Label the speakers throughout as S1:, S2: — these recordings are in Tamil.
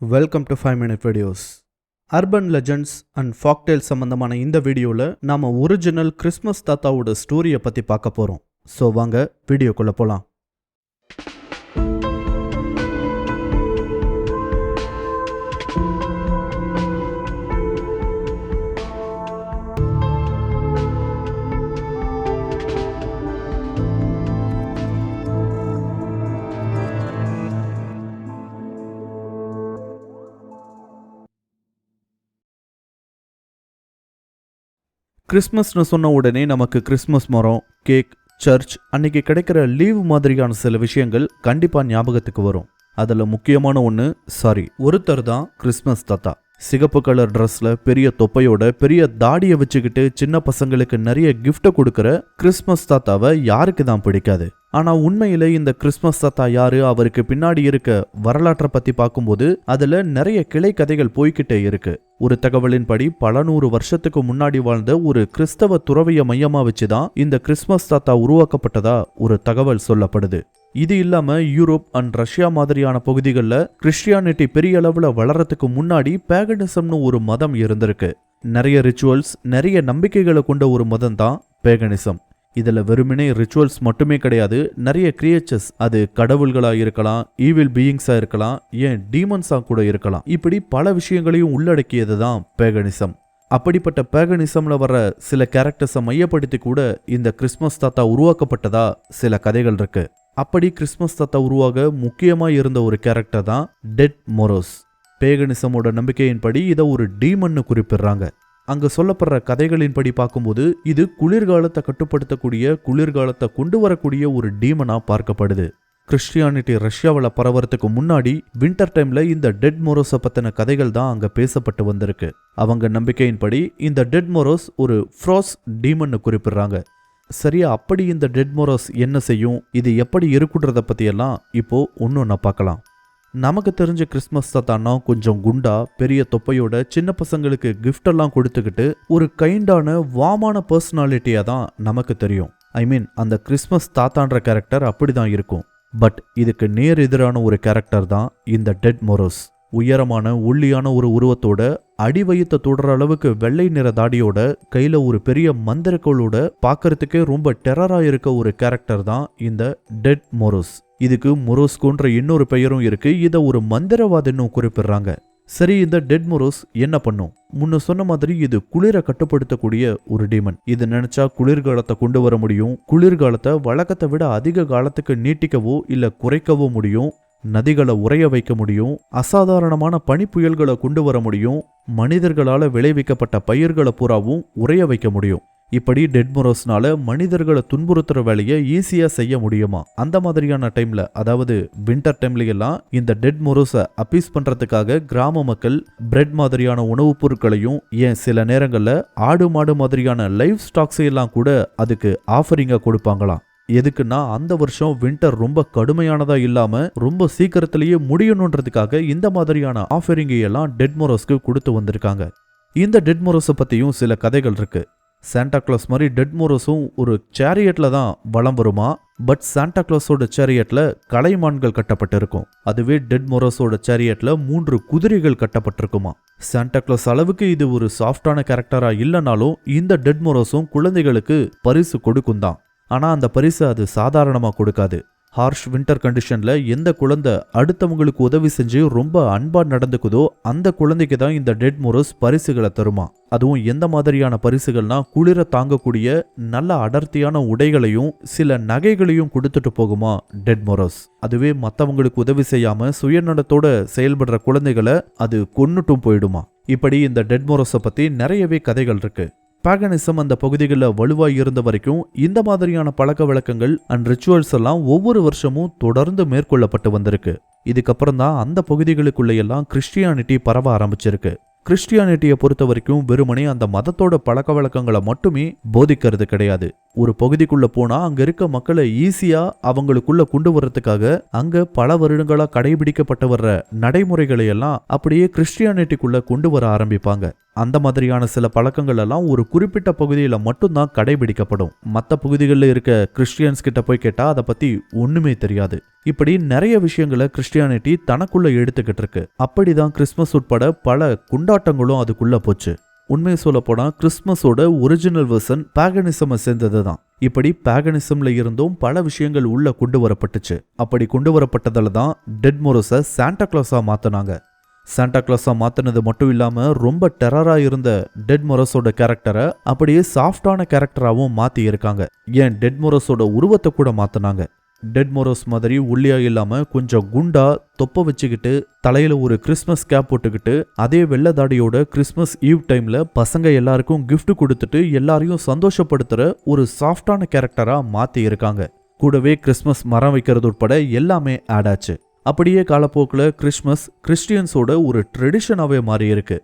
S1: welcome to five minute videos urban legends and fact tale சம்மந்தமான இந்த வீடியோவில் நாம் ஒரிஜினல் கிறிஸ்மஸ் தாத்தாவோட ஸ்டோரியை பற்றி பார்க்க போகிறோம் ஸோ வாங்க வீடியோக்குள்ளே போகலாம் கிறிஸ்மஸ்னு சொன்ன உடனே நமக்கு கிறிஸ்மஸ் மரம் கேக் சர்ச் அன்னைக்கு கிடைக்கிற லீவ் மாதிரியான சில விஷயங்கள் கண்டிப்பாக ஞாபகத்துக்கு வரும். அதில் முக்கியமான ஒன்று சாரி ஒருத்தர் தான் கிறிஸ்மஸ் தாத்தா. சிகப்பு கலர் ட்ரெஸ்ல பெரிய தொப்பையோட பெரிய தாடியை வச்சுக்கிட்டு சின்ன பசங்களுக்கு நிறைய கிஃப்ட்டை கொடுக்குற கிறிஸ்மஸ் தாத்தாவை யாருக்கு தான் பிடிக்காது? ஆனா உண்மையில இந்த கிறிஸ்மஸ் தாத்தா யாரு? அவருக்கு பின்னாடி இருக்க வரலாற்றை பத்தி பார்க்கும்போது அதுல நிறைய கிளை கதைகள் போய்கிட்டே இருக்கு. ஒரு தகவலின்படி பல நூறு வருஷத்துக்கு முன்னாடி வாழ்ந்த ஒரு கிறிஸ்தவ துறவிய மையமா வச்சுதான் இந்த கிறிஸ்மஸ் தாத்தா உருவாக்கப்பட்டதா ஒரு தகவல் சொல்லப்படுது. இது இல்லாம யூரோப் அண்ட் ரஷ்யா மாதிரியான பகுதிகளில் கிறிஸ்டியானிட்டி பெரிய அளவுல வளரத்துக்கு முன்னாடி பேகனிசம்னு ஒரு மதம் இருந்திருக்கு. நிறைய ரிச்சுவல்ஸ் நிறைய நம்பிக்கைகளை கொண்ட ஒரு மதம் தான் பேகனிசம் இதில் வெறுமனே ரிச்சுவல்ஸ் மட்டுமே கிடையாது நிறைய கிரியேச்சர்ஸ் அது கடவுள்களாக இருக்கலாம் ஈவில் பீயிங்ஸாக இருக்கலாம் ஏன் டீமன்ஸாக கூட இருக்கலாம். இப்படி பல விஷயங்களையும் உள்ளடக்கியது தான் பேகனிசம் அப்படிப்பட்ட பேகனிசம்ல வர சில கேரக்டர்ஸை மையப்படுத்தி கூட இந்த கிறிஸ்மஸ் தாத்தா உருவாக்கப்பட்டதா சில கதைகள் இருக்கு. அப்படி கிறிஸ்மஸ் தத்தை உருவாக முக்கியமாக இருந்த ஒரு கேரக்டர் தான் டெட் மொரோஸ். பேகனிசமோட நம்பிக்கையின்படி இதை ஒரு டீமன்னு குறிப்பிடுறாங்க. அங்கே சொல்லப்படுற கதைகளின்படி பார்க்கும்போது இது குளிர்காலத்தை கட்டுப்படுத்தக்கூடிய குளிர்காலத்தை கொண்டு வரக்கூடிய ஒரு டீமனாக பார்க்கப்படுது. கிறிஸ்டியானிட்டி ரஷ்யாவில் பரவறதுக்கு முன்னாடி வின்டர் டைமில் இந்த டெட் மொரோஸை பற்றின கதைகள் தான் அங்கே பேசப்பட்டு வந்திருக்கு. அவங்க நம்பிக்கையின்படி இந்த டெட் மொரோஸ் ஒரு ஃப்ராஸ் டீமன்னு குறிப்பிடுறாங்க. சரியா அப்படி இந்த டெட் மோரோஸ் என்ன செய்யும்? இது எப்படி இருக்குன்றத பற்றியெல்லாம் இப்போ ஒன்று பார்க்கலாம். நமக்கு தெரிஞ்ச கிறிஸ்மஸ் தாத்தானா கொஞ்சம் குண்டா பெரிய தொப்பையோட சின்ன பசங்களுக்கு கிஃப்டெல்லாம் கொடுத்துக்கிட்டு ஒரு கைண்டான வாமான பர்சனாலிட்டியாக தான் நமக்கு தெரியும். ஐ மீன் அந்த கிறிஸ்மஸ் தாத்தான்ற கேரக்டர் அப்படி தான் இருக்கும். பட் இதுக்கு நேர் எதிரான ஒரு கேரக்டர் தான் இந்த டெட் மொரோஸ். உயரமான ஒல்லியான ஒரு உருவத்தோட அடிவயத்தை தொடுற அளவுக்கு வெள்ளை நிற தாடியோட கையில ஒரு பெரிய மந்திரக்கோளோட பார்க்கறதுக்கே ரொம்ப டெரரா இருக்க ஒரு கேரக்டர் தான் இந்த டெட் மொரோஸ் இதுக்கு மொரோஸ்கோன்ற இன்னொரு பெயரும் இருக்கு. இதை ஒரு மந்திரவாதின்னு குறிப்பிடுறாங்க. சரி இந்த டெட் மொரோஸ் என்ன பண்ணும்? முன்ன சொன்ன மாதிரி இது குளிரை கட்டுப்படுத்தக்கூடிய ஒரு டீமன் இது நினைச்சா குளிர்காலத்தை கொண்டு வர முடியும். குளிர்காலத்தை வழக்கத்தை விட அதிக காலத்துக்கு நீட்டிக்கவோ இல்ல குறைக்கவோ முடியும். நதிகளை உறைய வைக்க முடியும் அசாதாரணமான பனிப்புயல்களை கொண்டு வர முடியும் மனிதர்களால் விளைவிக்கப்பட்ட பயிர்களை பூராவும் உறைய வைக்க முடியும். இப்படி டெட்மொரோஸ்னால மனிதர்களை துன்புறுத்துற வேலையை ஈஸியா செய்ய முடியுமா? அந்த மாதிரியான டைம்ல அதாவது வின்டர் டைம்ல எல்லாம் இந்த டெட்மொரோஸை அப்பீஸ் பண்றதுக்காக கிராம மக்கள் பிரெட் மாதிரியான உணவுப் பொருட்களையும் ஏன் சில நேரங்கள்ல ஆடு மாடு மாதிரியான லைஃப் ஸ்டாக்ஸையெல்லாம் கூட அதுக்கு ஆஃபரிங்காக கொடுப்பாங்களாம். எதுக்குன்னா அந்த வருஷம் வின்டர் ரொம்ப கடுமையானதா இல்லாம ரொம்ப சீக்கிரத்திலேயே முடியணுன்றதுக்காக இந்த மாதிரியான ஆஃபரிங்கை எல்லாம் டெட்மோரஸ்க்கு கொடுத்து வந்திருக்காங்க. இந்த டெட்மோரஸை பற்றியும் பத்தியும் சில கதைகள் இருக்கு. சாண்டா கிளாஸ் மாதிரி டெட்மோரஸும் ஒரு சேரியட்ல தான் வளம் வருமா? பட் சாண்டா கிளாஸோட சேரியட்ல கலைமான்கள் கட்டப்பட்டிருக்கும். அதுவே டெட்மோரஸோட சேரியட்ல மூன்று குதிரைகள் கட்டப்பட்டிருக்குமா? சாண்டா கிளாஸ் அளவுக்கு இது ஒரு சாஃப்டான கேரக்டரா இல்லைனாலும் இந்த டெட்மோரஸும் குழந்தைகளுக்கு பரிசு கொடுக்கும் தான். ஆனால் அந்த பரிசு அது சாதாரணமாக கொடுக்காது. ஹார்ஷ் வின்டர் கண்டிஷனில் எந்த குழந்தை அடுத்தவங்களுக்கு உதவி செஞ்சு ரொம்ப அன்பாக நடந்துக்குதோ அந்த குழந்தைக்கு தான் இந்த டெட் மோரோஸ் பரிசுகளை தருமா? அதுவும் எந்த மாதிரியான பரிசுகள்னா குளிர தாங்கக்கூடிய நல்ல அடர்த்தியான உடைகளையும் சில நகைகளையும் கொடுத்துட்டு போகுமா டெட் மொரஸ்? அதுவே மற்றவங்களுக்கு உதவி செய்யாமல் சுயநலத்தோட செயல்படுற குழந்தைகளை அது கொன்னுட்டும் போயிடுமா? இப்படி இந்த டெட் மொரஸை பற்றி நிறையவே கதைகள் இருக்குது பேகனிசம் அந்த பகுதிகளில் வலுவாக இருந்த வரைக்கும் இந்த மாதிரியான பழக்க வழக்கங்கள் அண்ட் ரிச்சுவல்ஸ் எல்லாம் ஒவ்வொரு வருஷமும் தொடர்ந்து மேற்கொள்ளப்பட்டு வந்திருக்கு. இதுக்கப்புறம் தான் அந்த பகுதிகளுக்குள்ள எல்லாம் கிறிஸ்டியானிட்டி பரவ ஆரம்பிச்சிருக்கு. கிறிஸ்டியானிட்டியை பொறுத்த வரைக்கும் வெறுமனே அந்த மதத்தோட பழக்க வழக்கங்களை மட்டுமே போதிக்கிறது கிடையாது. ஒரு பகுதிக்குள்ள போனா அங்க இருக்க மக்களை ஈஸியா அவங்களுக்குள்ள கொண்டு வர்றதுக்காக அங்க பல வருடங்களா கடைபிடிக்கப்பட்டு வர்ற நடைமுறைகளை எல்லாம் அப்படியே கிறிஸ்டியானிட்டிக்குள்ள கொண்டு வர ஆரம்பிப்பாங்க. அந்த மாதிரியான சில பழக்கங்கள் எல்லாம் ஒரு குறிப்பிட்ட பகுதியில மட்டும்தான் கடைபிடிக்கப்படும். மற்ற பகுதிகளில் இருக்க கிறிஸ்டியன்ஸ் கிட்ட போய் கேட்டா அதை பத்தி ஒண்ணுமே தெரியாது. இப்படி நிறைய விஷயங்களை கிறிஸ்டியானிட்டி தனக்குள்ள எடுத்துக்கிட்டு இருக்கு. அப்படிதான் கிறிஸ்மஸ் உட்பட பல கொண்டாட்டங்களும் அதுக்குள்ளே போச்சு. உண்மையை சொல்லப்போனால் கிறிஸ்மஸோட ஒரிஜினல் வெர்சன் பேகனிசமை சேர்ந்தது தான் இப்படி பேகனிசம்ல இருந்தும் பல விஷயங்கள் உள்ள கொண்டு வரப்பட்டுச்சு. அப்படி கொண்டு வரப்பட்டதால தான் டெட் மொரோஸை சாண்டா கிளாஸாக மாற்றினாங்க சாண்டா கிளாஸாக மாற்றினது மட்டும் இல்லாமல் ரொம்ப டெரராக இருந்த டெட் மொரஸோட கேரக்டரை அப்படியே சாஃப்டான கேரக்டராகவும் மாற்றி இருக்காங்க. ஏன் டெட் மொரஸோட உருவத்தை கூட மாற்றினாங்க டெட் மொரோஸ் மாதிரி ஒல்லியா இல்லாமல் கொஞ்சம் குண்டா தொப்ப வச்சுக்கிட்டு தலையில் ஒரு கிறிஸ்மஸ் கேப் போட்டுக்கிட்டு அதே வெள்ளை தாடியோட கிறிஸ்மஸ் ஈவ் டைமில் பசங்க எல்லாருக்கும் கிஃப்ட் கொடுத்துட்டு எல்லாரையும் சந்தோஷப்படுத்துகிற ஒரு சாஃப்டான கேரக்டராக மாற்றி இருக்காங்க. கூடவே கிறிஸ்மஸ் மரம் வைக்கிறது உட்பட எல்லாமே ஆட் ஆச்சு. அப்படியே காலப்போக்கில் கிறிஸ்மஸ் கிறிஸ்டியன்ஸோட ஒரு ட்ரெடிஷனாகவே மாறி இருக்கு.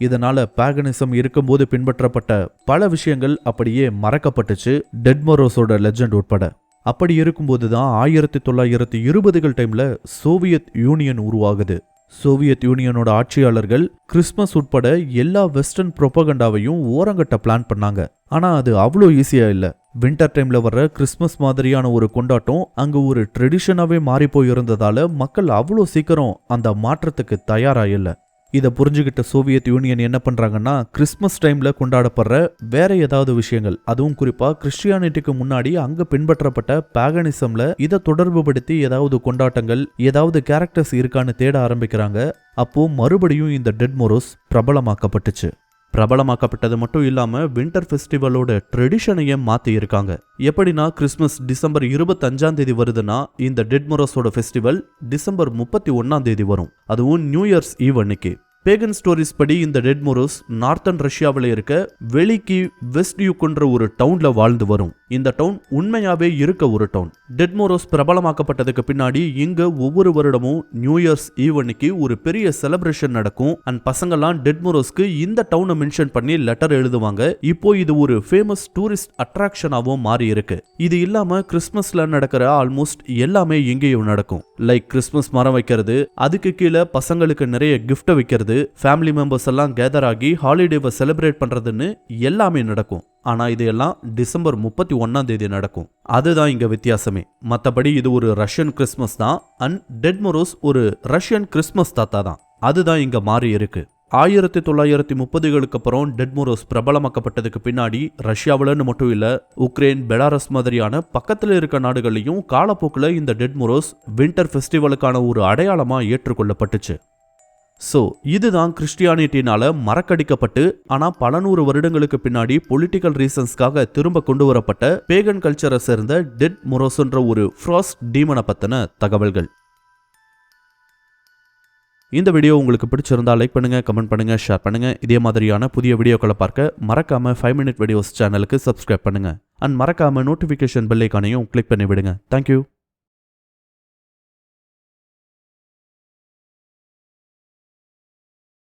S1: இதனால பேகனிசம் இருக்கும்போது பின்பற்றப்பட்ட பல விஷயங்கள் அப்படியே மறக்கப்பட்டுச்சு டெட்மரோஸோட லெஜண்ட் உட்பட. அப்படி இருக்கும்போது தான் ஆயிரத்தி தொள்ளாயிரத்தி இருபதுகள் டைம்ல சோவியத் யூனியன் உருவாகுது. சோவியத் யூனியனோட ஆட்சியாளர்கள் கிறிஸ்மஸ் உட்பட எல்லா வெஸ்டர்ன் ப்ரொபகண்டாவையும் ஓரங்கட்ட பிளான் பண்ணாங்க. ஆனா அது அவ்வளோ ஈஸியா இல்ல. வின்டர் டைம்ல வர்ற கிறிஸ்மஸ் மாதிரியான ஒரு கொண்டாட்டம் அங்க ஒரு ட்ரெடிஷனாவே மாறி போயிருந்ததால மக்கள் அவ்வளோ சீக்கிரம் அந்த மாற்றத்துக்கு தயாராக இல்லை. இதை புரிஞ்சுக்கிட்ட சோவியத் யூனியன் என்ன பண்ணுறாங்கன்னா கிறிஸ்மஸ் டைமில் கொண்டாடப்படுற வேற ஏதாவது விஷயங்கள். அதுவும் குறிப்பாக கிறிஸ்டியானிட்டிக்கு முன்னாடி அங்கே பின்பற்றப்பட்ட பேகனிசமில் இதை தொடர்புபடுத்தி ஏதாவது கொண்டாட்டங்கள் ஏதாவது கேரக்டர்ஸ் இருக்கான்னு தேட ஆரம்பிக்கிறாங்க. அப்போது மறுபடியும் இந்த டெட் மொரோஸ் பிரபலமாக்கப்பட்டுச்சு. பிரபலமாக்கப்பட்டது மட்டும் இல்லாமல் வின்டர் ஃபெஸ்டிவலோட ட்ரெடிஷனையே மாற்றியிருக்காங்க எப்படின்னா கிறிஸ்மஸ் டிசம்பர் இருபத்தஞ்சாம் தேதி வருதுன்னா இந்த டெட்மொரஸோட ஃபெஸ்டிவல் டிசம்பர் முப்பத்தி ஒன்றாம் தேதி வரும். அதுவும் நியூ இயர்ஸ் ஈவ் அன்னைக்கு. பேகன் ஸ்டோரிஸ் படி இந்த டெட்மொரஸ் நார்த்தன் ரஷ்யாவில் இருக்க வெளிக்கு வெஸ்ட் யூக்குன்ற ஒரு டவுனில் வாழ்ந்து வரும். இந்த டவுன் உண்மையாகவே இருக்க ஒரு டவுன் டெட்மோரோஸ் பிரபலமாக்கப்பட்டதுக்கு பின்னாடி இங்க ஒவ்வொரு வருடமும் நியூ இயர்ஸ் ஈவ் அன்னைக்கு ஒரு பெரிய செலிப்ரேஷன் நடக்கும். அண்ட் பசங்கெல்லாம் டெட்மோரோஸ்க்கு இந்த டவுனை மென்ஷன் பண்ணி லெட்டர் எழுதுவாங்க. இப்போ இது ஒரு ஃபேமஸ் டூரிஸ்ட் அட்ராக்ஷனாகவும் மாறி இருக்கு. இது இல்லாம கிறிஸ்மஸ்ல நடக்கிற ஆல்மோஸ்ட் எல்லாமே இங்கேயும் நடக்கும். லைக் கிறிஸ்மஸ் மரம் வைக்கிறது அதுக்கு கீழே பசங்களுக்கு நிறைய கிஃப்ட் வைக்கிறது ஃபேமிலி மெம்பர்ஸ் எல்லாம் கேதர் ஆகி ஹாலிடேவை செலிப்ரேட் பண்றதுன்னு எல்லாமே நடக்கும். ஆனால் இது எல்லாம் டிசம்பர் முப்பத்தி ஒன்றாம் தேதி நடக்கும். அதுதான் இங்கே வித்தியாசமே. மற்றபடி இது ஒரு ரஷ்யன் கிறிஸ்மஸ் தான். அண்ட் டெட்மொரோஸ் ஒரு ரஷ்யன் கிறிஸ்மஸ் தாத்தா தான். அதுதான் இங்கே மாறி இருக்கு. ஆயிரத்தி தொள்ளாயிரத்தி முப்பதுகளுக்கு அப்புறம் டெட்மோரோஸ் பிரபலமாக்கப்பட்டதுக்கு பின்னாடி ரஷ்யாவிலன்னு மட்டும் இல்லை உக்ரைன் பெலாரஸ் மாதிரியான பக்கத்தில் இருக்க நாடுகள்லையும் காலப்போக்கில் இந்த டெட்மோரோஸ் வின்டர் ஃபெஸ்டிவலுக்கான ஒரு அடையாளமாக ஏற்றுக்கொள்ளப்பட்டுச்சு. ஸோ இதுதான் கிறிஸ்டியானிட்டினால மறக்கடிக்கப்பட்டு ஆனால் பல நூறு வருடங்களுக்கு பின்னாடி பொலிட்டிக்கல் ரீசன்ஸ்க்காக திரும்ப கொண்டு வரப்பட்ட பேகன் கல்ச்சரை சேர்ந்த டெட் மொரோஸ்ன்ற ஒரு ஃப்ராஸ்ட் டீமனை பற்றின தகவல்கள். இந்த வீடியோ உங்களுக்கு பிடிச்சிருந்தா லைக் பண்ணுங்கள் கமெண்ட் பண்ணுங்கள் ஷேர் பண்ணுங்கள் இதே மாதிரியான புதிய வீடியோக்களை பார்க்க மறக்காம ஃபைவ் மினிட் வீடியோஸ் சேனலுக்கு சப்ஸ்கிரைப் பண்ணுங்கள் அண்ட் மறக்காம நோட்டிஃபிகேஷன் பெல்லைக்கானையும் கிளிக் பண்ணி விடுங்க தேங்க்யூ